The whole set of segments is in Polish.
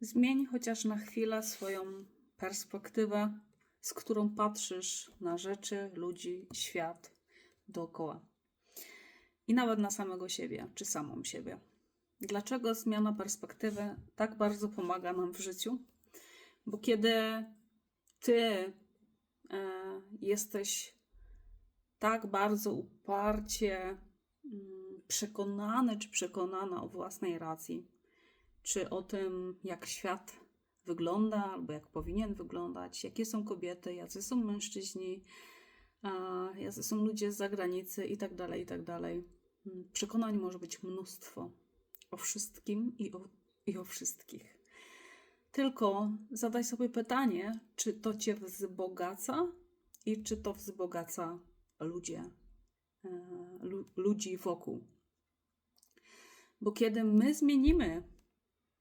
Zmień chociaż na chwilę swoją perspektywę, z którą patrzysz na rzeczy, ludzi, świat dookoła. I nawet na samego siebie, czy samą siebie. Dlaczego zmiana perspektywy tak bardzo pomaga nam w życiu? Bo kiedy ty e, jesteś tak bardzo uparcie mm, przekonany czy przekonana o własnej racji, czy o tym, jak świat wygląda, albo jak powinien wyglądać, jakie są kobiety, jacy są mężczyźni, jacy są ludzie z zagranicy i tak dalej, i tak dalej. Mm, Przekonań może być mnóstwo o wszystkim i o, i o wszystkich. Tylko zadaj sobie pytanie, czy to cię wzbogaca i czy to wzbogaca ludzie, e, lu, ludzi wokół. Bo kiedy my zmienimy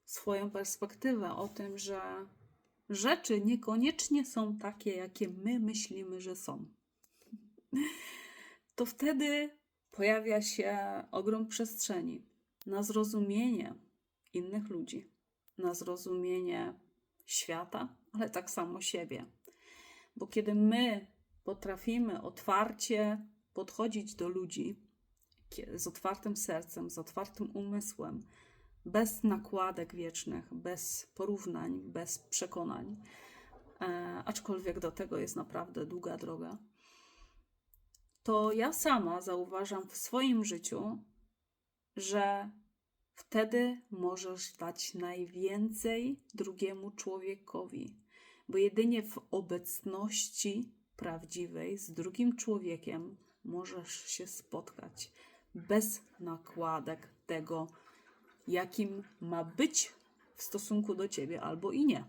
swoją perspektywę o tym, że rzeczy niekoniecznie są takie, jakie my myślimy, że są, to wtedy pojawia się ogrom przestrzeni na zrozumienie innych ludzi, na zrozumienie świata, ale tak samo siebie. Bo kiedy my potrafimy otwarcie podchodzić do ludzi z otwartym sercem, z otwartym umysłem, bez nakładek wiecznych, bez porównań, bez przekonań, e, aczkolwiek do tego jest naprawdę długa droga, to ja sama zauważam w swoim życiu, że wtedy możesz dać najwięcej drugiemu człowiekowi, bo jedynie w obecności prawdziwej z drugim człowiekiem możesz się spotkać bez nakładek tego, jakim ma być w stosunku do ciebie albo i nie.